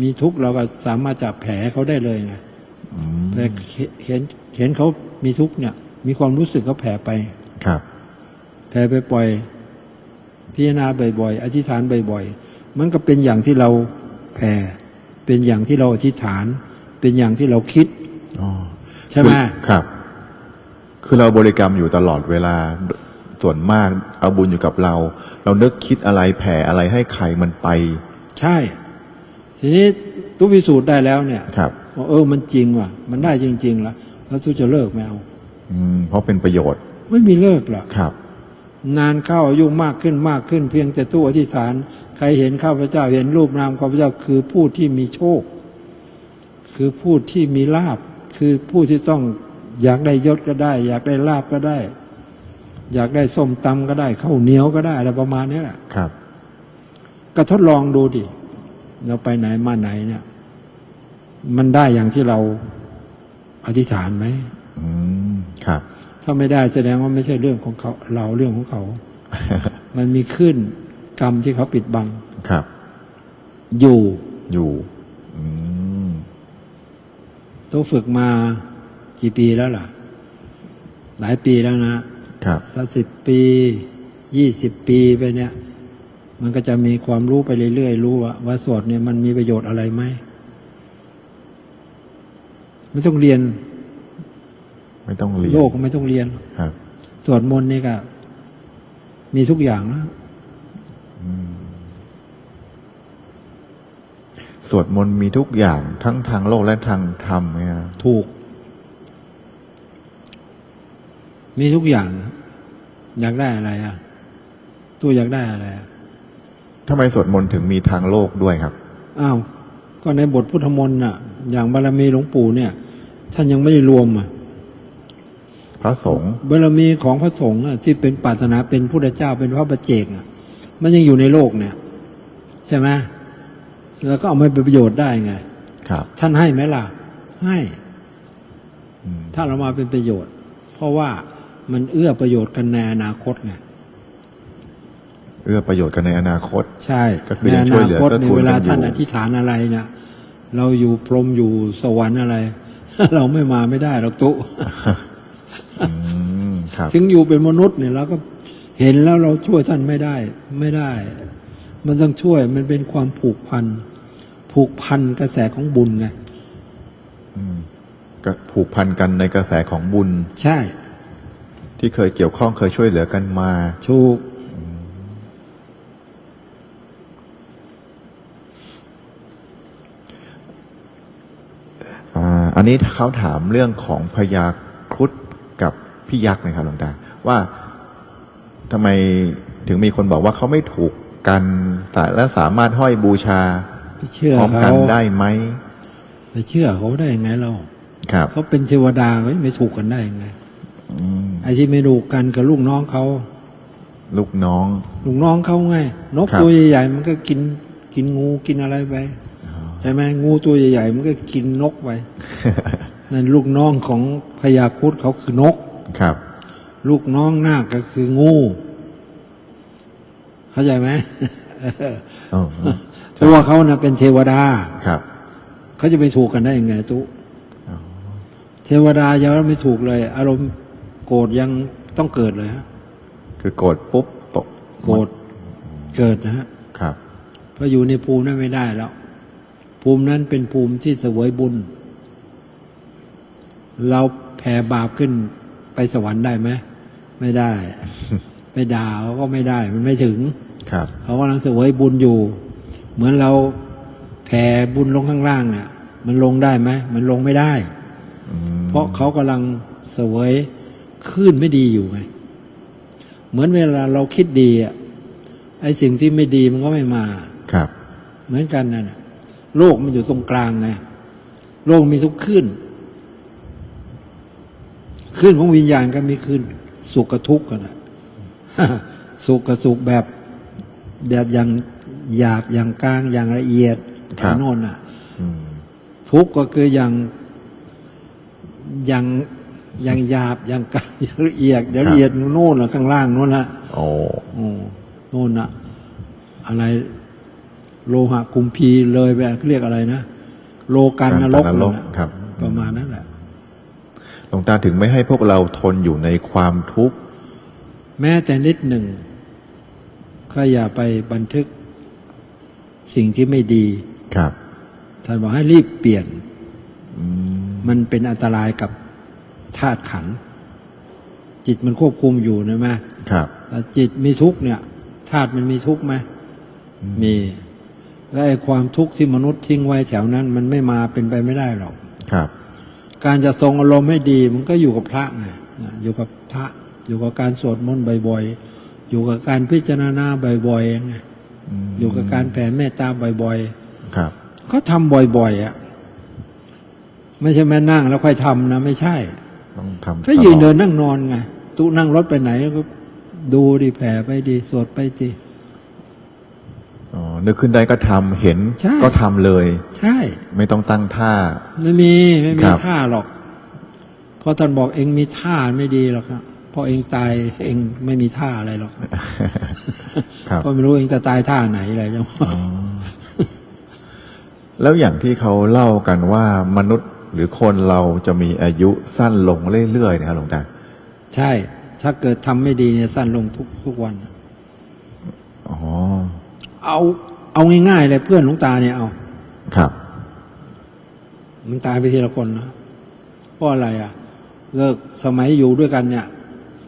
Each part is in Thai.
มีทุกข์เราก็สามารถจะแผลเขาได้เลยไงอืมแต่เห็นเห็นเขามีทุกข์เนี่ย มีความรู้สึกเขาแผลไปครับ แผ่ไปปล่อย พิจารณาบ่อยๆอธิษฐานบ่อยๆมันก็เป็นอย่างที่เราแผ่เป็นอย่างที่เราอธิษฐาน เป็นอย่างที่เราคิดอ๋อใช่ไหมคือครับ คือเราบริกรรมอยู่ตลอดเวลาส่วนมากเอาบุญอยู่กับเรา เรานึกคิดอะไรแผ่อะไรให้ใครมันไป ใช่ ทีนี้ทุกพิสูจน์ได้แล้วเนี่ยครับว่าเออมันจริงว่ะ มันได้จริง ๆ แล้ว แล้วทุกจะเลิกไหมเอาอืมเพราะเป็นประโยชน์ ไม่มีเลิกหรอกครับ นานเข้าอายุมากขึ้นมากขึ้น เพียงแต่ตู้อธิษฐาน ใครเห็นข้าพเจ้าเห็นรูปนามข้าพเจ้าคือผู้ที่มีโชค คือผู้ที่มีลาบคือผู้ที่ต้องอยากได้ยศก็ได้ อยากได้ลาบก็ได้ อยากได้ส้มตำก็ได้ข้าวเหนียวก็ได้อะไรประมาณนี้แหละครับ ก็ทดลองดูดิ เราไปไหนมาไหนเนี่ย มันได้อย่างที่เราอธิษฐานไหมอืมครับ ถ้าไม่ได้แสดงว่าไม่ใช่เรื่องของเขา เราเรื่องของเขา มันมีขึ้นกรรมที่เขาปิดบังครับ อยู่อยู่อืมต้องฝึกมากี่ปีแล้วล่ะ หลายปีแล้วนะครับถ้าสิบปียี่สิบปีไปเนี่ย มันก็จะมีความรู้ไปเรื่อยๆรู้ว่าว่าสวดเนี่ยมันมีประโยชน์อะไรไหมไม่ต้องเรียน ไม่ต้องเรียนโลกก็ไม่ต้องเรียนครับสวดมนต์นี่ก็มีทุกอย่างนะสวดมนต์มีทุกอย่างทั้งทางโลกและทางธรรมเนี่ยนะถูก มีทุกอย่าง อยากได้อะไรอะ ตัวอยากได้อะไรอะ ทำไมสวดมนต์ถึงมีทางโลกด้วยครับ อ้าว ก็ในบทพุทธมนต์น่ะ อย่างบารมีหลวงปู่เนี่ย ท่านยังไม่ได้รวมอะ พระสงฆ์บารมีของพระสงฆ์น่ะที่เป็นปรารถนาเป็นพุทธเจ้าเป็นพระประเจกอะ มันยังอยู่ในโลกเนี่ย ใช่ไหมแล้วก็เอามาเป็นประโยชน์ได้ไง ครับ ท่านให้ไหมล่ะ ให้อืมถ้าเรามาเป็นประโยชน์ เพราะว่ามันเอื้อประโยชน์กันในอนาคตไง เอื้อประโยชน์กันในอนาคต ใช่ก็คือในยังอช่วยนาเหลือคตเกื้อในกูลเวลากันอยู่ท่านอธิษฐานอะไรเนี่ยเราอยู่พรหมอยู่สวรรค์อะไร เราไม่มาไม่ได้หรอกตุอืมครับถึงอยู่เป็นมนุษย์เนี่ยเราก็เห็นแล้วเราช่วยท่านไม่ได้ ไม่ได้ มันต้องช่วยมันเป็นความผูกพัน ผูกพันกระแสของบุญไงอืมก็ผูกพันกันในกระแสของบุญ ใช่ ที่เคยเกี่ยวข้องเคยช่วยเหลือกันมาถูก อ่า อั นนี้เขาถามเรื่องของพญาครุฑกับพี่ยักษ์นะครับหลวงตาว่าทำไมถึงมีคนบอกว่าเขาไม่ถูกกันสาและสามารถห้อยบูชาไปเชื่อพร้อมกัเขานได้ไหมไปเชื่อเขาได้ยังไงเราครับเขาเป็นเทวดาเฮ้ยไม่ถูกกันได้ยังไงอืมไอ้ที่ไม่ถูกกันกับลูกน้องเขาลูกน้อง ลูกน้องเขาไง นกครับตัวใหญ่ๆมันก็กินกินงูกินอะไรไป ใช่ไหมงูตัวใหญ่ๆมันก็กินนกไปนั่นลูกน้องของพญาครุฑเขาคือนกครับ ลูกน้องนาคก็คืองู เข้าใจไหมอ๋อตัวเขานะเป็นเทวดาครับเขาจะไปถูกกันได้ยังไงตุเทวดายังไม่ถูกเลย อารมณ์โกรธยังต้องเกิดเลยฮะคือโกรธปุ๊บตก โกรธเกิดนะฮะครับเพราะอยู่ในภูมินั้นไม่ได้แล้ว ภูมินั้นเป็นภูมิที่เสวยบุญ เราแผ่บาปขึ้นไปสวรรค์ได้ไหมไม่ได้ ไปด่าเขาก็ไม่ได้ มันไม่ถึง ครับ เขากำลังเสวยบุญอยู่ เหมือนเราแผ่บุญลงข้างล่างน่ะ มันลงได้ไหมมันลงไม่ได้อืมเพราะเขากำลังเสวยคลื่นไม่ดีอยู่ไงเหมือนเวลาเราคิดดีอะไอ้สิ่งที่ไม่ดีมันก็ไม่มา ครับ เหมือนกันนั่นน่ะ โลกมันอยู่ตรงกลางไงโลกมีทุกคลื่นคลื่นของวิญญาณก็มีคลื่นสุขกับทุกข์กันนะสุขกับสุขแบบแบบอย่างหยาบอย่างกลางอย่างละเอียดครับโน่นน่ะอืมทุกข์ก็คืออย่างอย่างอย่างหยาบอย่างกลางอย่างละเอียดเดี๋ยวละเอียดโน่นละข้างล่างโน่นละโอ้โอ้โน่นน่ะอะไร โลหะคุมพีเลยไปเรียกอะไรนะโลกันนรกกันนรกนั่นน่ะครับ ประมาณนั้นแหละหลวงตาถึงไม่ให้พวกเราทนอยู่ในความทุกข์แม้แต่นิดหนึ่งก็อย่าไปบันทึกสิ่งที่ไม่ดีครับท่านบอกให้รีบเปลี่ยนอืมมันเป็นอันตรายกับธาตุขันธ์จิตมันควบคุมอยู่นะแม่ครับแต่จิตมีทุกข์เนี่ยธาตุมันมีทุกข์ไหมมี และไอ้ความทุกข์ที่มนุษย์ทิ้งไว้แถวนั้น มันไม่มาเป็นไปไม่ได้หรอกครับ การจะทรงอารมณ์ให้ดีมันก็อยู่กับพระไงนะอยู่กับพระ อยู่กับการสวดมนต์บ่อยๆ อยู่กับการพิจารณาบ่อยๆไงอืมอยู่กับการแผ่เมตตาบ่อยครับๆก็ทำบ่อยๆอะ ไม่ใช่แม่นั่งแล้วค่อยทำนะไม่ใช่ ต้องทำก็ยืนตลอเดินนั่งนอนไง ตุนั่งรถไปไหนแล้วก็ดูดิแผ่ไปดิสวดไปดิอ๋อ นึกขึ้นได้ก็ทำเห็นใช่ ก็ทำเลย ใช่ ไม่ต้องตั้งท่า ไม่มีไม่มีครับ ท่าหรอก เพราะท่านบอกเองมีท่าไม่ดีหรอกนะเพราะเองตายเองไม่มีท่าอะไรหรอกครับ ก็ไม่รู้เองจะตายท่าไหนอะไรจังหวะแล้วอย่างที่เขาเล่ากันว่ามนุษย์หรือคนเราจะมีอายุสั้นลงเรื่อยๆนะครับหลวงตาใช่ ถ้าเกิดทำไม่ดีเนี่ยสั้นลงทุกทุกวัน อ๋อ เอาเอาง่ายๆเลยเพื่อนหลวงตาเนี่ยเอาครับ มันตายไปทีละคนนะเพราะอะไรอะ เลิกสมัยอยู่ด้วยกันเนี่ย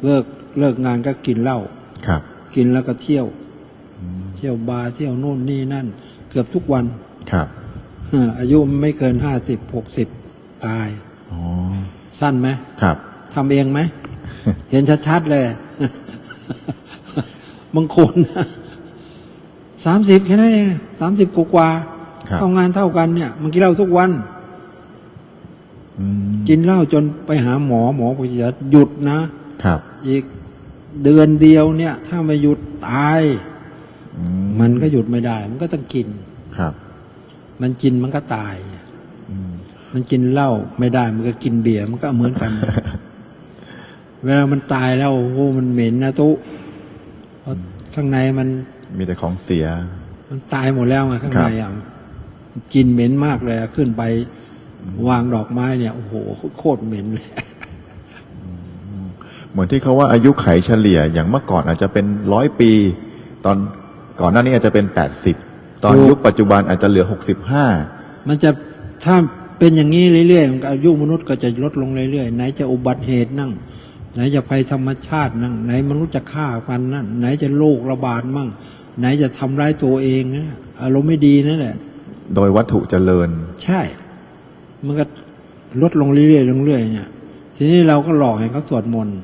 เลิกเลิกงานก็กินเหล้าครับ กินแล้วก็เที่ยว เที่ยวบาร์เที่ยวโน่นนี่นั่น เกือบทุกวันครับเอออายุไม่เกินห้าสิบหกสิบตายอ๋อสั้นไหมครับทำเองไหม เห็นชัดๆเลยบางคน สามสิบแค่นั้นเองสามสิบกว่าครับๆเข้างานเท่ากันเนี่ยมันกินเหล้าทุกวัน อืมกินเหล้าจนไปหาหมอหมอบอกจะหยุดนะ ครับอีกเดือนเดียวเนี่ย ถ้าไม่หยุดตาย อืมันก็หยุดไม่ได้ มันก็ต้องกิน ครับมันกินมันก็ตาย อืมมันกินเหล้าไม่ได้ มันก็กินเบียร์มันก็เหมือนกัน เวลามันตายแล้วโอ้โหมันเหม็นนะตุเพราะข้างในมัน มีแต่ของเสีย มันตายหมดแล้วไงข้างครับในอะกินเหม็นมากเลยอะขึ้นไปวางดอกไม้เนี่ยโอ้โหโคตรเหม็นเลยเหมือนที่เขาว่าอายุไขเฉลี่ยอย่างเมื่อก่อนอาจจะเป็นร้อยปี ตอนก่อนหน้านี้อาจจะเป็นแปดสิบตอนถูกยุคปัจจุบันอาจจะเหลือหกสิบห้ามันจะถ้าเป็นอย่างนี้เรื่อยๆมันก็อายุมนุษย์ก็จะลดลงเรื่อยๆไหนจะอุบัติเหตุนั่ง ไหนจะภัยธรรมชาตินั่ง ไหนมนุษย์จะฆ่ากันนั่นไหนจะโรคระบาดมั่ง ไหนจะทำร้ายตัวเองนะอารมณ์ไม่ดีนั่นแหละ โดยวัตถุเจริญ ใช่ มันก็ลดลงเรื่อยๆลงเรื่อยๆเนี่ยทีนี้เราก็หลอกให้เขาสวดมนต์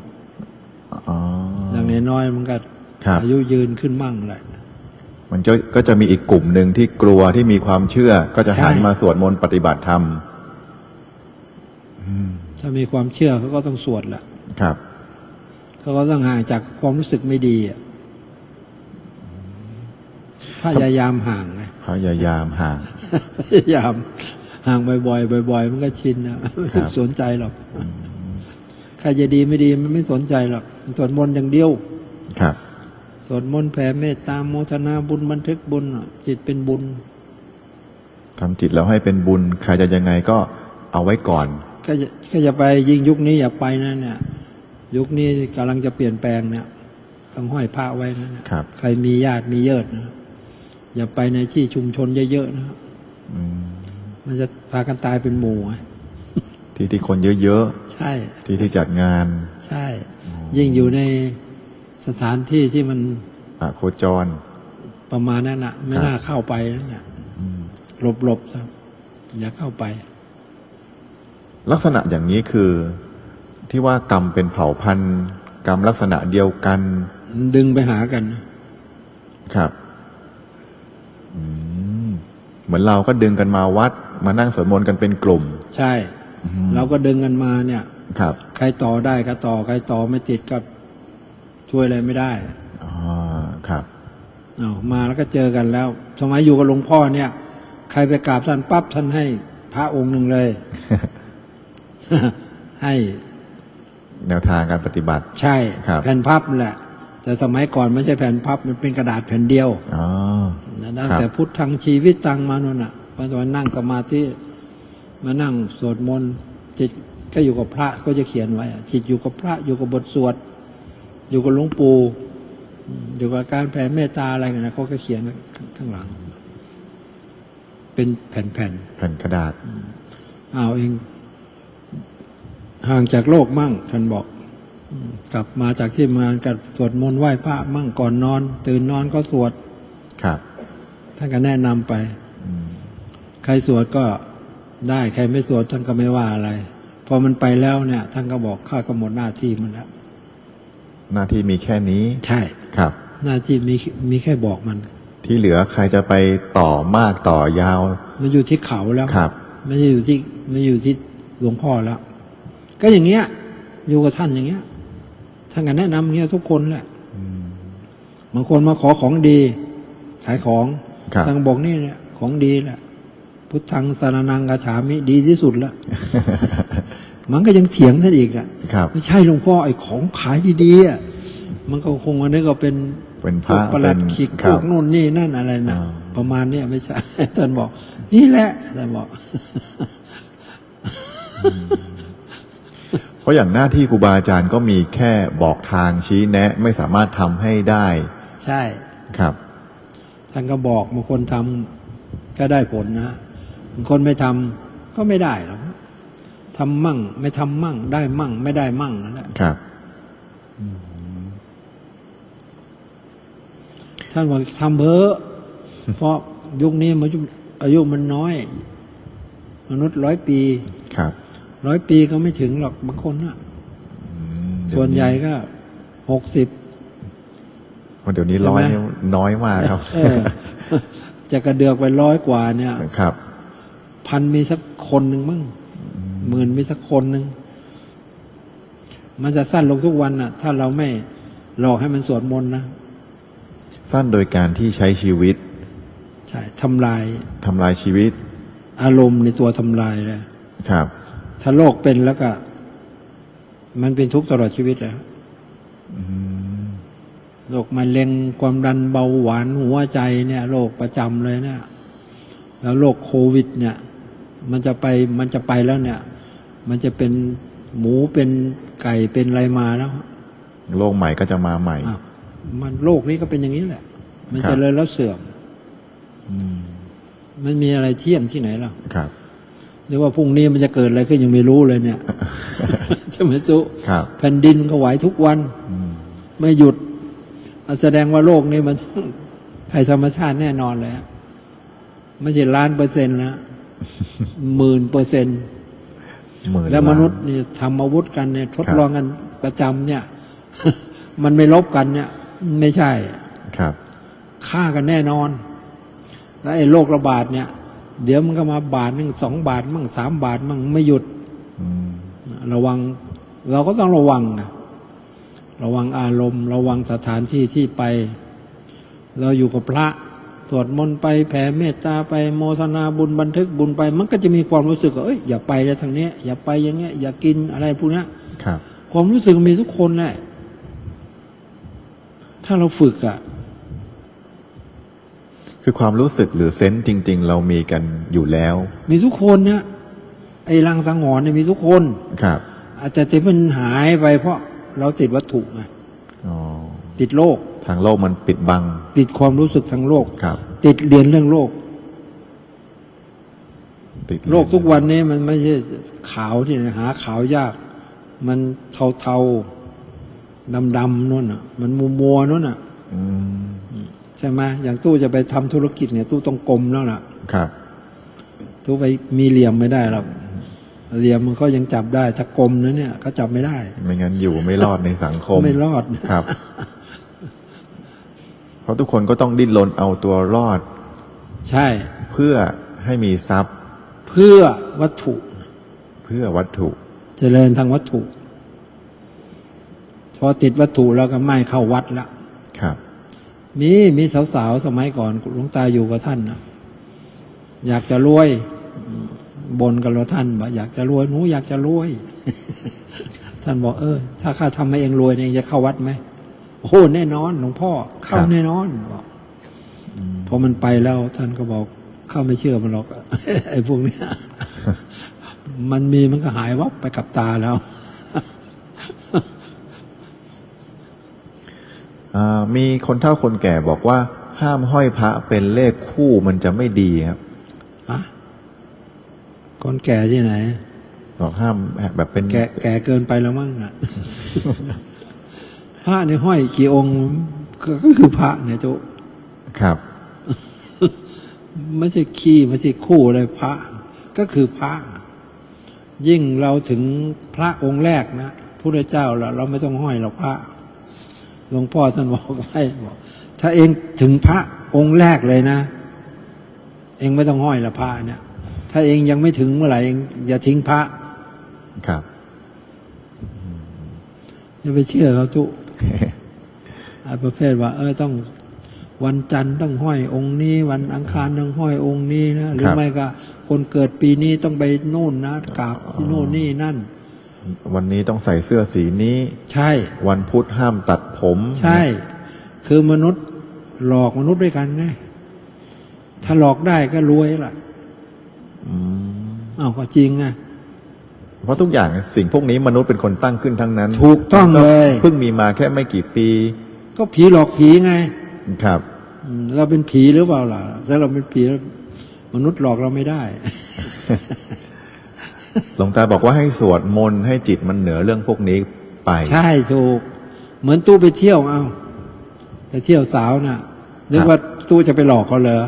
อ๋ออย่างน้อยๆมันก็ครับอายุยืนขึ้นมั่งแหละมันจะก็จะมีอีกกลุ่มหนึ่งที่กลัวที่มีความเชื่อ ก็จะหันใช่มาสวดมนต์ปฏิบัติธรรมถ้ามีความเชื่อเขาก็ต้องสวดแหละครับเขาก็ต้องห่างจากความรู้สึกไม่ดีอะ พยายามห่างไงพยายามห่าง พยายามห่างบ่อยๆบ่อยๆมันก็ชินนะไม่ครับสนใจหรอกใครจะดีไม่ดีมันไม่สนใจหรอกสวดมนต์อย่างเดียว ครับสวดมนต์แผ่เมตตาโมทนาบุญบันทึกบุญอะจิตเป็นบุญทำจิตแล้วให้เป็นบุญใครจะยังไงก็เอาไว้ก่อน ก็จะก็จะไปยิ่งยุคนี้อย่าไปนะเนี่ย ยุคนี้กำลังจะเปลี่ยนแปลงเนี่ยต้องห้อยพระไว้นะเนี่ยครับ ใครมีญาติมีเยิดนะ อย่าไปในที่ชุมชนเยอะๆนะอืมมันจะพากันตายเป็นหมู่ไงที่ที่คนเยอะใช่ๆที่ที่จัดงาน ใช่ ยิ่งอยู่ในสถานที่ที่มันอะโคจร ประมาณนั้นน่ะไม่ครับน่าเข้าไปนั่นน่ะอืมหลบๆซะอย่าเข้าไป ลักษณะอย่างนี้คือที่ว่ากรรมเป็นเผ่าพันธุ์ กรรมลักษณะเดียวกัน ดึงไปหากัน ครับอืม เหมือนเราก็ดึงกันมาวัด มานั่งสวดมนต์กันเป็นกลุ่ม ใช่อืมเราก็ดึงกันมาเนี่ย ครับ ใครต่อได้ก็ต่อ ใครต่อไม่ติดก็ช่วยอะไรไม่ได้ อ๋อ ครับเอามาแล้วก็เจอกันแล้ว สมัยอยู่กับหลวงพ่อเนี่ย ใครไปกราบท่านปั๊บท่านให้พระองค์หนึ่งเลย ให้แนวทางการปฏิบัติ ใช่ครับแผ่นพับนั่นแหละ แต่สมัยก่อนไม่ใช่แผ่นพับมันเป็นกระดาษแผ่นเดียวอ๋อนะตั้งแต่พุทธังชีวิตตังมานู่นน่ะพอตอนนั่งสมาธิมานั่งสวดมนต์จิตก็อยู่กับพระก็จะเขียนไว้อะจิตอยู่กับพระอยู่กับบทสวด อยู่กับหลวงปู่อืมอยู่กับการแผ่เมตตาอะไรกันนะเขาก็เขียนไว้ข้างหลัง เป็นแผ่นแผ่นกระดาษๆเอาเอง ห่างจากโลกมั่งท่านบอกอืม กลับมาจากที่ทำงานกับสวดมนต์ไหว้พระมั่งก่อนนอน ตื่นนอนก็สวดครับท่านก็แนะนำไปอืมใครสวดก็ได้ใครไม่สวดท่านก็ไม่ว่าอะไร พอมันไปแล้วเนี่ย ท่านก็บอกข้าก็หมดหน้าที่มันแล้วหน้าที่มีแค่นี้ใช่ครับ หน้าที่มีมีแค่บอกมัน ที่เหลือใครจะไปต่อมากต่อยาว มันอยู่ที่เขาแล้วครับไม่ใช่อยู่ที่ไม่อยู่ที่หลวงพ่อแล้ว ก็อย่างเงี้ยอยู่กับท่านอย่างเงี้ย ท่านก็แนะนำอย่างเงี้ยทุกคนแหละอืมบางคนมาขอของดี ขายของครับท่านก็บอกนี่เนี่ยของดีแหละพุทธังสารนังกาฉามิดีที่สุดแล้วมันก็ยังเถียงท่านอีกอะครับไม่ใช่หลวงพ่อไอ้ของขายดีๆอะมันก็คงอันนี้ก็เป็นเป็นพพวระกประหลัดเป็นขิกคพรัวบกนู่นนี่นั่นอะไรนะอ่าประมาณเนี้ยไม่ใช่ท่านบอก นี่แหละท่านบอก เพราะอย่างหน้าที่ครูบาอาจารย์ก็มีแค่บอกทางชี้แนะ ไม่สามารถทำให้ได้ ใช่ครับ ท่านก็บอกบางคนทำก็ได้ผลนะบางคนไม่ทำก็ไม่ได้หรอกทำมั่ง ไม่ทำมั่ง ได้มั่ง ไม่ได้มั่งนั่นแหละครับท่านบอกทำเพ้อะเพราะยุคนี้มันอายุอายุมันน้อย มนุษย์ร้อยปีครับ ร้อยปีก็ไม่ถึงหรอกบางคนนะอืมส่วนใหญ่ก็หกสิบวันเดี๋ยวนี้ใช่ไหมร้อยนี่น้อยมากครับเออจะกระเดือกไปร้อยกว่าเนี่ยครับ พันมีสักคนหนึ่งมั้งหมื่นมีสักคนหนึ่งมันจะสั้นลงทุกวันน่ะ ถ้าเราไม่หลอกให้มันสวดมนต์นะสั้นโดยการที่ใช้ชีวิต ใช่ทำลายทำลายชีวิต อารมณ์ในตัวทำลายเลยครับ ถ้าโรคเป็นแล้วก็ มันเป็นทุกข์ตลอดชีวิตแล้วโรคมะเร็งความดันเบาหวานหัวใจเนี่ยโรคประจำเลยเนี่ย แล้วโรคโควิด เนี่ย มันจะไปมันจะไปแล้วเนี่ย มันจะเป็นหมูเป็นไก่เป็นอะไรมาแล้วโลกใหม่ก็จะมาใหม่อ้าวมันโลกนี้ก็เป็นอย่างนี้แหละ มันครับเจะเลยแล้วเสื่อมอืมมันมีอะไรเที่ยงที่ไหนล่ะครับ หรือว่าพรุ่งนี้มันจะเกิดอะไรขึ้นยังไม่รู้เลยเนี่ยใช่ไหมซุครับแผ่นดินก็ไหวทุกวันอืมไม่หยุดอะแสดงว่าโลกนี้มันภัยธรรมชาติแน่นอนเลยอะไม่ใช่ล้านเปอร์เซ็นต์นะหมื่นเปอร์เซ็นต์หมื่นแล้วล้านมนุษย์นี่ทำอาวุธกันเนี่ย ทดครับลองกันประจำเนี่ย มันไม่ลบกันเนี่ย ไม่ใช่ครับฆ่ากันแน่นอน แล้วไอ้โรคระบาดเนี่ย เดี๋ยวมันก็มาบาทหนึ่งสองบาทมั่งสามบาทมั่งไม่หยุดอืมระวัง เราก็ต้องระวังนะระวังอารมณ์ ระวังสถานที่ที่ไป เราอยู่กับพระสวดมนต์ไปแผ่เมตตาไปโมทนาบุญบันทึกบุญไป มันก็จะมีความรู้สึกว่าเอ้ยอย่าไปเลยทางเนี้ย อย่าไปอย่างเงี้ย อย่ากินอะไรพวกเนี้ยครับ ความรู้สึกมันมีทุกคนแหละถ้าเราฝึกอะ คือความรู้สึกหรือเซนส์จริง ๆ เรามีกันอยู่แล้ว มีทุกคนนะไอ้รังสังหรณ์เนี่ยมีทุกคนครับ อาจจะที่มันหายไปเพราะเราติดวัตถุไงอ๋อติดโลก ทางโลกมันปิดบัง ติดความรู้สึกทางโลกครับ ติดเรียนเรื่องโลกติดโลกทุกวันนี้มันไม่ใช่ขาวที่ไหนหาขาวยาก มันเทาเทาดำดำๆนู่นอะ มันมัวมัวๆนู่นอะ อืมใช่ไหมอย่างตู้จะไปทำธุรกิจเนี่ยตู้ต้องกลมแล้วล่ะ ครับ ตู้ไปมีเหลี่ยมไม่ได้หรอกเหลี่ยมมันก็ยังจับได้ถ้ากลมนะเนี่ยเขาจับไม่ได้ ไม่งั้นอยู่ไม่รอดในสังคม ไม่รอดครับ เพราะทุกคนก็ต้องดิ้นรนเอาตัวรอด ใช่ เพื่อให้มีทรัพย์ เพื่อวัตถุ เพื่อวัตถุ เจริญทางวัตถุ พอติดวัตถุแล้วก็ไม่เข้าวัดละครับ มีมีสาวๆสมัยก่อนหลวงตาอยู่กับท่านนะอยากจะรวยบนกับเราท่านบอกอยากจะรวยหนูอยากจะรวย ท่านบอกเออ ถ้าข้าทำให้เองรวยเนี่ยเองจะเข้าวัดไหมโอ้โหแน่นอน หลวงพ่อ เข้าครับแน่นอนบอกอืมพอมันไปแล้วท่านก็บอกเข้าไม่เชื่อมันหรอกไอ้พวกเนี้ยมันมีมันก็หายวับไปกับตาแล้ว อ่า มีคนเฒ่าคนแก่บอกว่า ห้ามห้อยพระเป็นเลขคู่มันจะไม่ดีครับอะคนแก่ที่ไหนบอกห้ามแบบเป็นแก่แก่เกินไปแล้วมั้งนะพระในห้อยกี่องค์ก็ก็คือพระเนี่ยจุครับ ไม่ใช่ขี้ไม่ใช่คู่อะไรพระ ก็คือพระ ยิ่งเราถึงพระองค์แรกนะพระเจ้าเราเราไม่ต้องห้อยหรอกพระห ลวงพ่อท่านบอกไว้บอกถ้าเองถึงพระองค์แรกเลยนะ เองไม่ต้องห้อยละพระเนี่ยถ้าเองยังไม่ถึงเมื่อไหร่เองอย่าทิ้งพระครับอย่าไปเชื่อเขาทุกไอ้ประเภทว่า เออต้องวันจันทร์ต้องห้อยองค์นี้ วันอังคารต้องห้อยองค์นี้นะหรือครับไม่ก็ คนเกิดปีนี้ต้องไปโน่นนะกราบที่โน่นนี่นั่น วันนี้ต้องใส่เสื้อสีนี้ ใช่ วันพุธห้ามตัดผมใช่ คือมนุษย์หลอกมนุษย์ด้วยกันไงถ้าหลอกได้ก็รวยล่ะอืมอ้าวก็จริงไงเพราะทุกอย่างสิ่งพวกนี้มนุษย์เป็นคนตั้งขึ้นทั้งนั้น ถูกต้องเลยเพิ่งมีมาแค่ไม่กี่ปี ก็ผีหลอกผีไง ครับอืมเราเป็นผีหรือเปล่าล่ะถ้าเราเป็นผีแล้วมนุษย์หลอกเราไม่ได้ หลวงตาบอกว่าให้สวดมนต์ให้จิตมันเหนือเรื่องพวกนี้ไป ใช่ถูก เหมือนตู้ไปเที่ยวเอาไปเที่ยวสาวน่ะนึกว่าตู้จะไปหลอกเขาเหรอ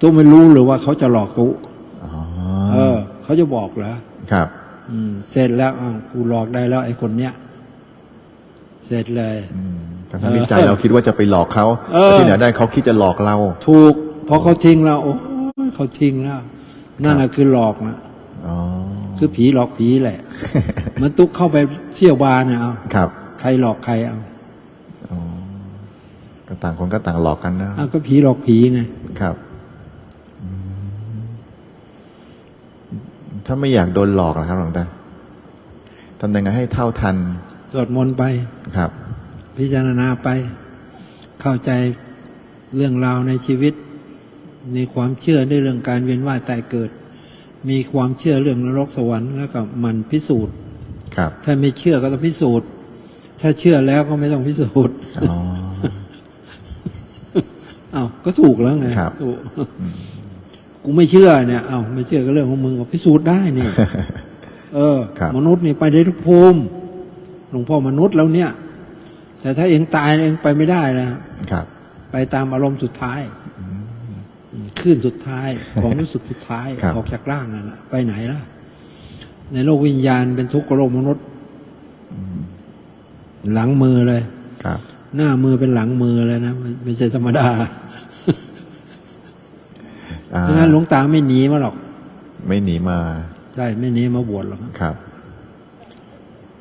ตู้ไม่รู้หรือว่าเขาจะหลอกตู้อ๋อเออ เขาจะบอกเหรอครับ อืม เสร็จแล้วอ้าวกูหลอกได้แล้ว ไอ้คนเนี้ยเสร็จเลยอืมทั้งๆที่ใจเราคิดว่าจะไปหลอกเขาเออแต่ที่ไหนได้เขาคิดจะหลอกเรา ถูกพอเขาทิ้งเราโอ้ยเขาทิ้งแล้วนั่นแหะคือหลอกนะอ๋อ คือผีหลอกผีแหละเหมันตุ๊กเข้าไปเที่ยวบาร์เนี่ยเอาครับ ใครหลอกใครเอาอ๋อก็ต่างคนก็ต่างหลอกกันนะอ้าวก็ผีหลอกผีไงครับอืมถ้าไม่อยากโดนหลอกนะครับหลวงตาทำยังไงให้เท่าทันสวดมนต์ไปครับ พิจารณาไป เข้าใจเรื่องราวในชีวิตมีความเชื่อในเรื่องการเวียนว่ายตายเกิด มีความเชื่อเรื่องนรกสวรรค์แล้วก็หมันพิสูจน์ครับถ้าไม่เชื่อก็ต้องพิสูจน์ ถ้าเชื่อแล้วก็ไม่ต้องพิสูจน์อ๋ออ้าวก็ถูกแล้วไงครับถูกกูไม่เชื่อเนี่ยอ้าวไม่เชื่อก็เรื่องของมึงก็พิสูจน์ได้นี่เออครับมนุษย์นี่ไปได้ทุกภูมิหลวงพ่อมนุษย์แล้วเนี่ย แต่ถ้าเองตายเองไปไม่ได้นะครับ ไปตามอารมณ์สุดท้าย ขึ้นสุดท้ายความรู้สึกสุดท้ายครับ ออกจากร่างนั่นนะไปไหนล่ะ ในโลกวิญญาณเป็นทุกข์กับโลกมนุษย์ หลังมือเลย ครับ หน้ามือเป็นหลังมือเลยนะไม่ไม่ใช่ธรรมดาอ่า เพราะงั้นหลวงตาไม่หนีมาหรอกไม่หนีมาใช่ไม่หนีมาบวชหรอกครับ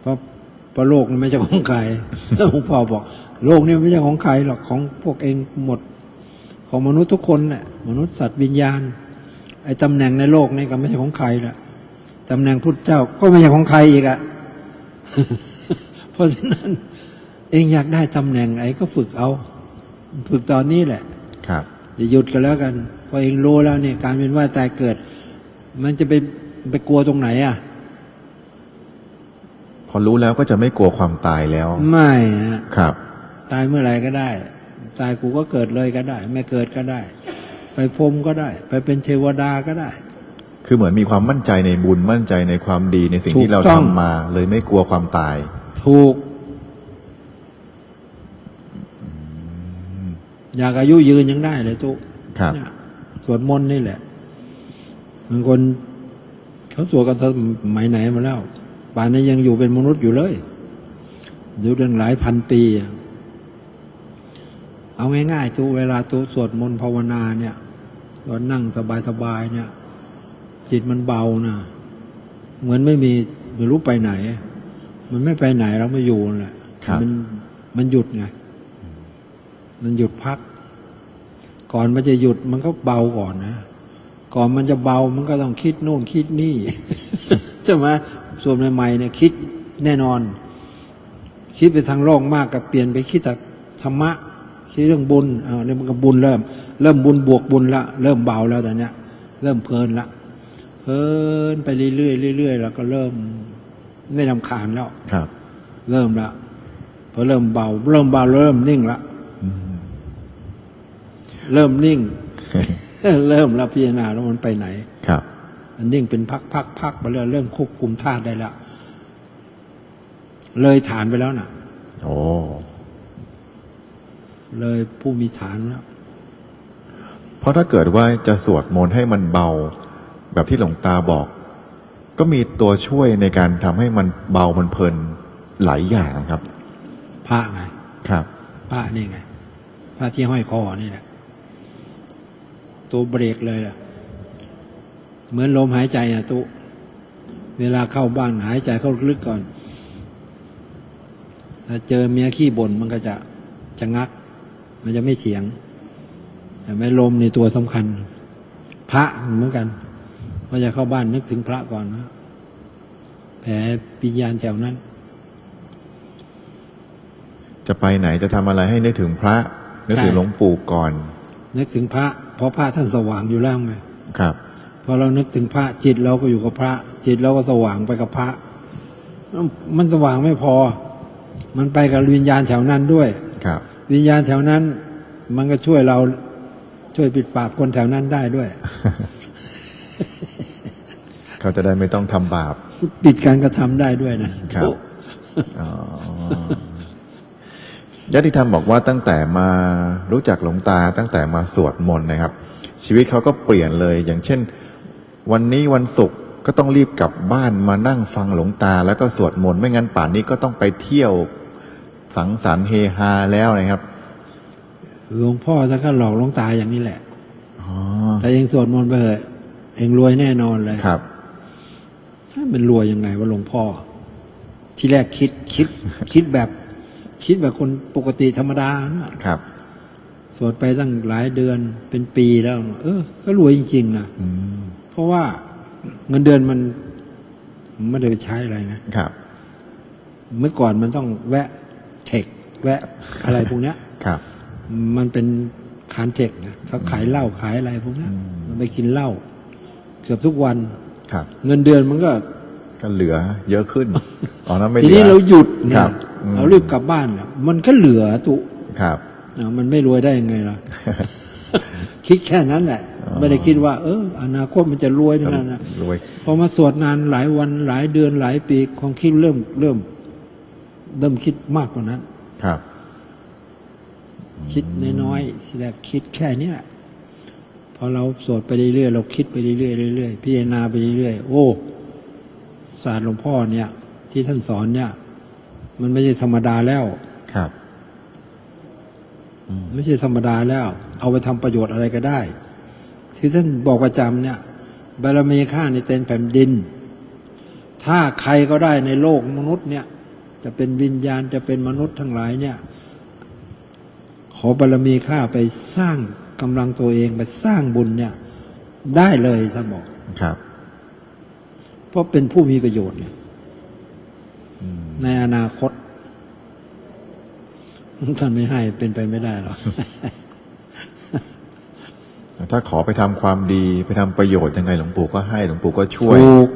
เพราะเพราะโลกนี่ไม่ใช่ของใครแล้วหลวงพ่อบอก โลกนี่ไม่ใช่ของใครหรอกของพวกเองหมด ของมนุษย์ทุกคนแหละมนุษย์สัตว์วิญญาณ ไอ้ตำแหน่งในโลกนี่ก็ไม่ใช่ของใครละตำแหน่งพุทธเจ้าก็ไม่ใช่ของใครอีกอะเพราะฉะนั้น เองอยากได้ตำแหน่งไหนก็ฝึกเอา ฝึกตอนนี้แหละ ครับอย่าหยุดกันแล้วกันพอเองรู้แล้วเนี่ยการเป็นว่ายตายเกิด มันจะไปไปกลัวตรงไหนอะพอรู้แล้วก็จะไม่กลัวความตายแล้ว ไม่ฮะครับ ตายเมื่อไหร่ก็ได้ ตายกูก็เกิดเลยก็ได้ ไม่เกิดก็ได้ ไปพรหมก็ได้ ไปเป็นเทวดาก็ได้ คือเหมือนมีความมั่นใจในบุญมั่นใจในความดีในสิ่งถูกที่เราต้ทำองมา เลยไม่กลัวความตาย ถูก อยากอายุยืนยังได้เลยตุ๊กครับเนี่ยสวดมนต์นี่แหละบางคนเขาสวดกันสมัยไหนมาแล้ว ป่านนี้ยังอยู่เป็นมนุษย์อยู่เลยอยู่ตั้งหลายพันปีอะ เอาง่ายๆทุกเวลาตุสวดมนต์ภาวนาเนี่ยตอนนั่งสบายๆเนี่ย จิตมันเบานะเหมือนไม่มีไม่รู้ไปไหน มันไม่ไปไหนเราไม่อยู่นั่นแหละครับมันมันหยุดไงมันหยุดพัก ก่อนมันจะหยุดมันก็เบาก่อนนะก่อนมันจะเบามันก็ต้องคิดโน่นคิดนี่ใช่ไหมส่วนใหม่ๆเนี่ยคิดแน่นอน คิดไปทางโลกมากกับเปลี่ยนไปคิดแต่ธรรมะ คิดที่เรื่องบุญอ้าวนี่มันก็บุญเริ่ม เริ่มบุญบวกบุญละ เริ่มเบาแล้วตอนเนี้ย เริ่มเพลินละ เพลินไปเรื่อยๆเรื่อยๆแล้วก็เริ่มไม่ลำคาญแล้วครับ เริ่มละพอเริ่มเบา เริ่มเบาเริ่มนิ่งละอืมเริ่มนิ่ง เริ่มแล้วพิจารณาแล้วมันไปไหน ครับมันนิ่งเป็นพักพักพักไปเรื่อยเริ่มควบคุมธาตุได้แล้วเลยฐานไปแล้วน่ะ โอ้ เลยผู้มีฐานแล้วเพราะถ้าเกิดว่าจะสวดมนต์ให้มันเบา แบบที่หลวงตาบอก ก็มีตัวช่วยในการทำให้มันเบามันเพลินหลายอย่างครับพระไงครับพระนี่ไงพระที่ห้อยคอนี่แหละตัวเบรกเลยล่ะ เหมือนลมหายใจอะตุเวลาเข้าบ้านหายใจเข้าลึกๆก่อนถ้าเจอเมียขี้บ่นมันก็จะจะงัก มันจะไม่เสียงแต่ไม่ลมในตัวสำคัญ พระเหมือนกันพอจะเข้าบ้านนึกถึงพระก่อนนะแผ่ปิญญาณแถวนั้น จะไปไหนจะทำอะไรให้นึกถึงพระ นึกถึงใช่หลวงปู่ก่อน นึกถึงพระ เพราะพระท่านสว่างอยู่แล้วไงครับพอเรานึกถึงพระจิตเราก็อยู่กับพระ จิตเราก็สว่างไปกับพระ มันสว่างไม่พอ มันไปกับวิญญาณแถวนั้นด้วยครับ วิญญาณแถวนั้น มันก็ช่วยเราช่วยปิดปากคนแถวนั้นได้ด้วย เขาจะได้ไม่ต้องทำบาป ปิดการกระทำได้ด้วยนะครับอ๋อญาติธรรมบอกว่าตั้งแต่มารู้จักหลวงตา ตั้งแต่มาสวดมนต์นะครับ ชีวิตเขาก็เปลี่ยนเลย อย่างเช่น วันนี้วันศุกร์ก็ต้องรีบกลับบ้านมานั่งฟังหลวงตา แล้วก็สวดมนต์ไม่งั้นป่านนี้ก็ต้องไปเที่ยว สังสรรค์เฮฮาแล้วนะครับหลวงพ่อท่านก็หลอกหลวงตาอย่างนี้แหละอ๋อแต่เองสวดมนต์ไปเถอะเองรวยแน่นอนเลยครับถ้าเป็นรวยยังไงว่าหลวงพ่อ ที่แรกคิดคิด คิดแบบ คิดแบบคนปกติธรรมดานะครับสวดไปตั้งหลายเดือนเป็นปีแล้ว เออ ก็รวยจริงๆนะอืมเพราะว่าเงินเดือนมันไม่ได้ไปใช้อะไรไงครับ เมื่อก่อนมันต้องแวะ เทคแวะอะไรพวกเนี้ยครับ มันเป็นคานเทคนะเขาขายเหล้าขายอะไรพวกเนี้ยอืมมันไปกินเหล้าเกือบทุกวันครับ เงินเดือนมันก็ก็เหลือเยอะขึ้นอ๋อนั้นไม่ทีเหลืนี้อเราหยุดคเนี่รัยบอืมเรารีบกลับบ้านน่ะมันก็เหลือตุครับอะมันไม่รวยได้ยังไงล่ะคิดแค่นั้นแหละอ๋อไม่ได้คิดว่า เออ อนาคตมันจะรวยเท่านั้นนะรวยพอมาสวดนานหลายวันหลายเดือนหลายปีความคิดเริ่มเริ่ม เริ่มคิดมากกว่านั้น ครับ คิดน้อยๆทีแรกคิดแค่เนี้ยพอเราสวดไปเรื่อยๆเราคิดไปเรื่อยๆเรื่อยๆพิจารณาไปเรื่อยๆโอ้ศาสตร์หลวงพ่อเนี่ย ที่ท่านสอนเนี่ย มันไม่ใช่ธรรมดาแล้ว ครับไม่ใช่ธรรมดาแล้ว เอาไปทำประโยชน์อะไรก็ได้ ที่ท่านบอกประจำเนี่ยบารมีข้าในเต็นแผ่นดิน ถ้าใครก็ได้ในโลกมนุษย์เนี่ย จะเป็นวิญญาณจะเป็นมนุษย์ทั้งหลายเนี่ย ขอบารมีข้าไปสร้างกำลังตัวเองไปสร้างบุญเนี่ย ได้เลยท่านบอกครับ เพราะเป็นผู้มีประโยชน์เนี่ยอืมในอนาคตท่านไม่ให้เป็นไปไม่ได้หรอกถ้าขอไปทำความดีไปทำประโยชน์ยังไงหลวงปู่ก็ให้หลวงปู่ก็ช่วยถูก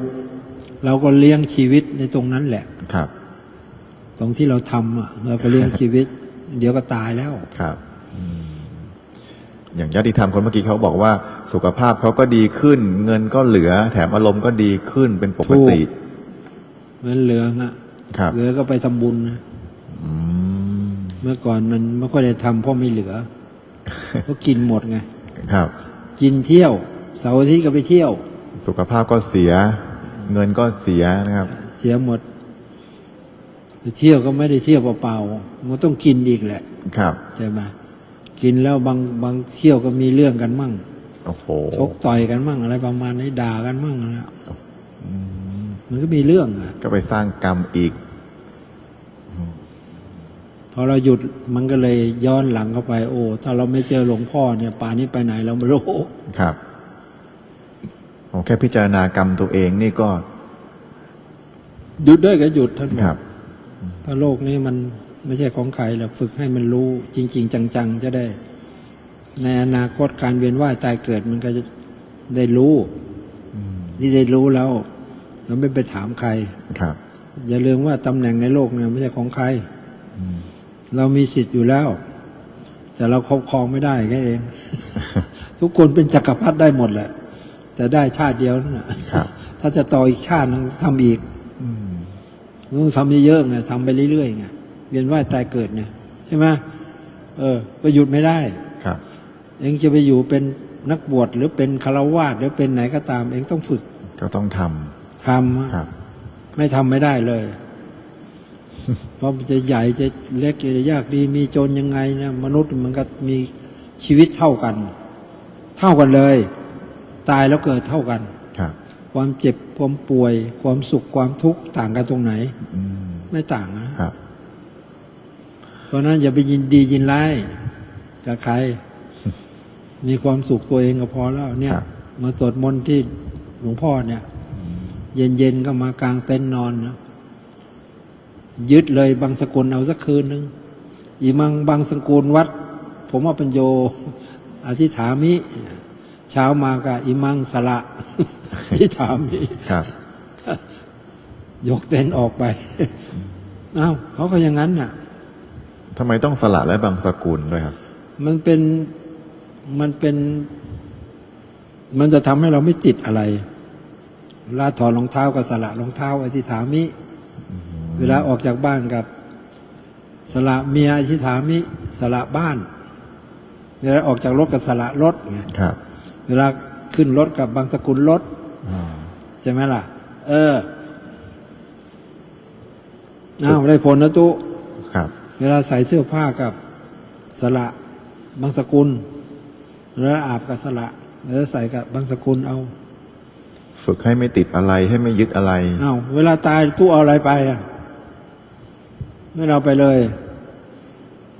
เราก็เลี้ยงชีวิตในตรงนั้นแหละ ครับ ตรงที่เราทำอะเราก็เลี้ยงชีวิต เดี๋ยวก็ตายแล้ว ครับอืมอย่างญาติธรรมคนเมื่อกี้เขาบอกว่าสุขภาพเขาก็ดีขึ้น เงินก็เหลือ แถมอารมณ์ก็ดีขึ้นเป็นปกติถูกเงินเหลืองอะครับ เหลือก็ไปทำบุญนะอืมเมื่อก่อนมันไม่ค่อยได้ทำเพราะไม่เหลือ เพราะกินหมดไง ครับ กินเที่ยวเสาร์อาทิตย์ก็ไปเที่ยว สุขภาพก็เสีย เงินก็เสียนะครับ เสียหมด ไปเที่ยวก็ไม่ได้เที่ยวเปล่าๆมันต้องกินอีกแหละ ครับใช่ไหมกินแล้วบางบางเที่ยวก็มีเรื่องกันมั่งโอ้โหชกต่อยกันมั่งอะไรประมาณนี้ด่ากันมั่งนะมันก็มีเรื่องอะ ก็ไปสร้างกรรมอีก พอเราหยุดมันก็เลยย้อนหลังเข้าไป โอ้ถ้าเราไม่เจอหลวงพ่อเนี่ยป่านนี้ไปไหนเราไม่รู้ครับโอ้แค่พิจารณากรรมตัวเองนี่ก็ หยุดได้ก็หยุดท่านบคอรั กบถ้าโลกนี้มันไม่ใช่ของใครเราฝึกให้มันรู้จริง ๆ จังๆ จะได้ ในอนาคตการเวียนว่ายตายเกิดมันก็จะได้รู้นี่ได้รู้แล้วเราไม่ไปถามใครครับ อย่าลืมว่าตำแหน่งในโลกเนี่ยไม่ใช่ของใครเรามีสิทธิ์อยู่แล้ว แต่เราครอบครองไม่ได้แค่เอง ทุกคนเป็นจักรพรรดิได้หมดแหละแต่ได้ชาติเดียวนั่นแหละครับ ถ้าจะต่ออีกชาตินึงทำอีก ต้องทำเยอะๆไงทำไปเรื่อยๆไงเวียนว่ายตายเกิดเนี่ยใช่ไหมเออไปหยุดไม่ได้ครับ เองจะไปอยู่เป็นนักบวชหรือเป็นคารวาสหรือเป็นไหนก็ตาม เองต้องฝึก ก็ต้องททำอะำครับ ไม่ทำไม่ได้เลยเพราะมันจะใหญ่จะเล็กจะยากดีมีจนยังไงนะมนุษย์มันก็มีชีวิตเท่ากัน เท่ากันเลย ตายแล้วเกิดเท่ากัน ครับความเจ็บความป่วย ความสุขความทุกข์ต่างกันตรงไหนอืมไม่ต่างนะครับ เพราะฉะนั้นอย่าไปยินดียินร้ายกับใคร มีความสุขตัวเองก็พอแล้ว เนี่ยครับมาสวดมนต์ที่หลวงพ่อเนี่ย เย็นๆก็มากลางเต็นท์นอนนะยึดเลยบางสกุลเอาสักคืนนึงอีมังบางสกุลวัด ผมว่าเป็นโยอธิษฐามิ เช้ามาก็อิมังสละอธิษฐามิครับยกเต็นท์ออกไปเอ้าเขาก็อย่างนั้นน่ะทำไมต้องสละและบางสกุลด้วยครับ มันเป็นมันเป็น มันจะทำให้เราไม่ติดอะไรเวลาถอดรองเท้ากับสละรองเท้าอธิษฐามิ เวลาออกจากบ้านกับสละเมียอธิษฐามิ สละบ้าน เวลาออกจากรถกับสละรถไงครับ เวลาขึ้นรถกับบางสกุลรถอ่าใช่ไหมล่ะ เอออ้าวได้ผลนะตุครับ เวลาใส่เสื้อผ้ากับสละบางสกุลแล้วอาบกับสละแล้วใส่กับบางสกุลเอา ฝึกให้ไม่ติดอะไรให้ไม่ยึดอะไรเอา้าเวลาตายตู้เอาอะไรไปอะไม่เอาไปเลย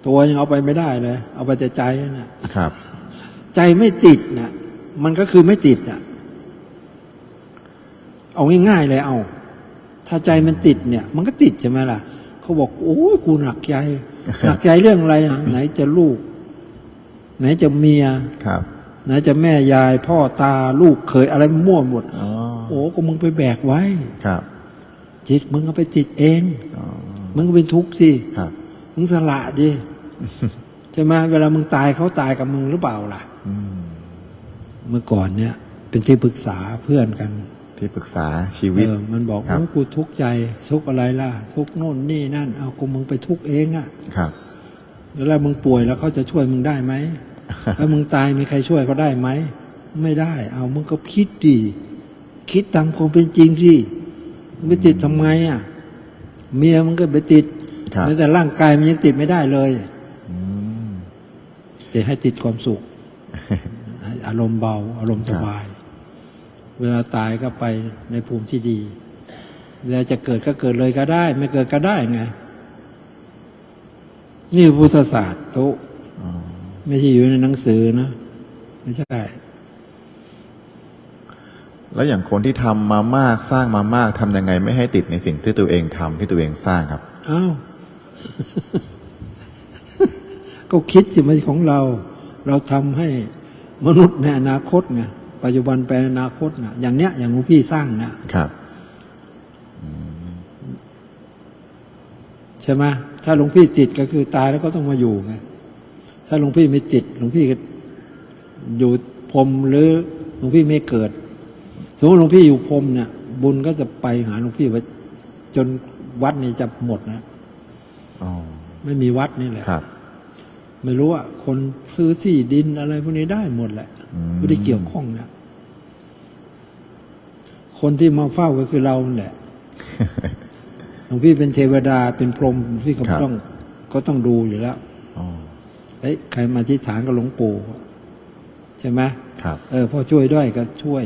ตัวยังเอาไปไม่ได้เลย เอาไปแต่ใจน่ะครับ ใจไม่ติดน่ะ มันก็คือไม่ติดน่ะ เอาง่ายๆเลยเอา ถ้าใจมันติดเนี่ย มันก็ติดใช่ไหมล่ะ เขาบอก โอ้ยกูหนักใจ หนักใจเรื่องอะไรอะไหนจะลูก ไหนจะเมียครับ ไหนจะแม่ยาย พ่อตาลูกเคยอะไรมั่วหมดอ๋อโอ้ก็มึงไปแบกไว้ครับ จิตมึงเอาไปติดเองอ๋อมึงก็เป็นทุกข์สิครับมึงสละดิใช่ไหมเวลามึงตายเขาตายกับมึงหรือเปล่าล่ะ อืม เมื่อก่อนเนี่ย เป็นที่ปรึกษาเพื่อนกันที่ปรึกษาชีวิต เออมันบอกครับ ว่ากูทุกข์ใจทุกข์อะไรล่ะ ทุกข์โน่นนี่นั่น เอากูมึงไปทุกข์เองอะครับเวลามึงป่วยแล้วเขาจะช่วยมึงได้ไหม ถ้ามึงตายมีใครช่วยเขาได้ไหม ไม่ได้ เอามึงก็คิดดีคิดตามความเป็นจริงสิมึงไปติดทำไมอะ เมียมึงก็ไปติดครับ แม้แต่ร่างกายมันยังติดไม่ได้เลยอืมแต่ให้ติดความสุขให้ อารมณ์เบา อารมณ์สบาย เวลาตายก็ไปในภูมิที่ดีเวลาจะเกิดก็เกิดเลยก็ได้ ไม่เกิดก็ได้ไงนี่พุทธศาสตร์โตะอ๋อไม่ใช่อยู่ในหนังสือนะไม่ใช่ แล้วอย่างคนที่ทำมามากสร้างมามากทำยังไง ไม่ให้ติดในสิ่งที่ตัวเองทำที่ตัวเองสร้างครับอ้าวก็คิดสิมันของเรา เราทำให้ มนุษย์ในอนาคตไงปัจจุบันไปอนาคตนะอย่างเนี้ย อย่างหลวงพี่สร้างนะครับใช่ไหมถ้าหลวงพี่ติดก็คือตายแล้วก็ต้องมาอยู่ไงถ้าหลวงพี่ไม่ติดหลวงพี่ก็อยู่พรหมหรือหลวงพี่ไม่เกิดสมมติหลวงพี่อยู่พรหมเนี่ย บุญก็จะไปหาหลวงพี่ไว้จนวัดนี่จะหมดนะอ๋อไม่มีวัดนี่แหละครับ ไม่รู้ว่าคนซื้อที่ดินอะไรพวกนี้ได้หมดแหละอืมไม่ได้เกี่ยวข้องนะคนที่มาเฝ้าก็คือเรานั่นแหละหลวงพี่เป็นเทวดาเป็นพรหมที่ก็ครับต้อง ก็ต้องดูอยู่แล้วอ๋อเฮ้ยใครมาที่ฐานกับหลวงปู่ใช่ไหมครับ เออพ่อช่วยด้วยก็ช่วย